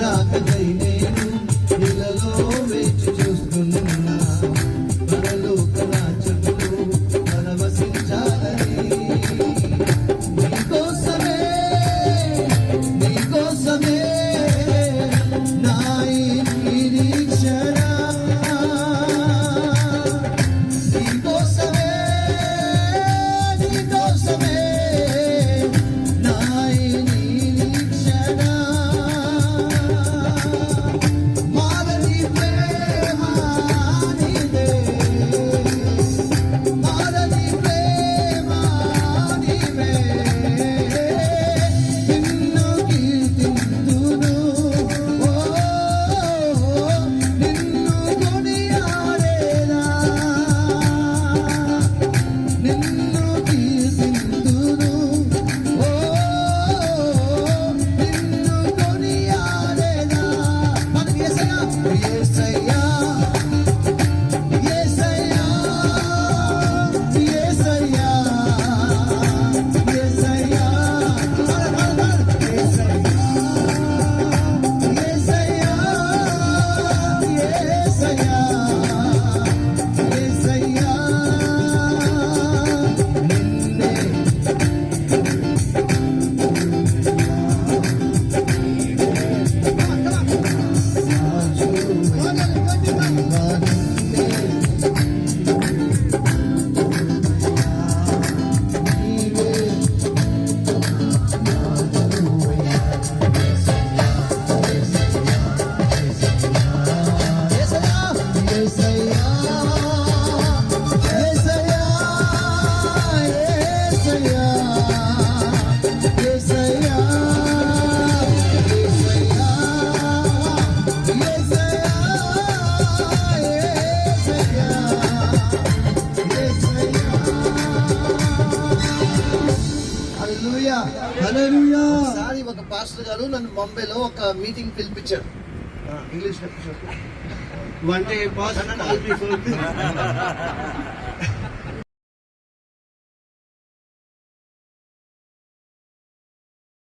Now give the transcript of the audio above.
రాకదై నేను ఇళ్ళలో వేచి చూస్తున్నా పరలోక Mother. ఒకసారి ఒక పాస్టర్ గారు నన్ను బొంబాయిలో ఒక మీటింగ్ పిలిపించారు. ఇంగ్లీష్ అంటే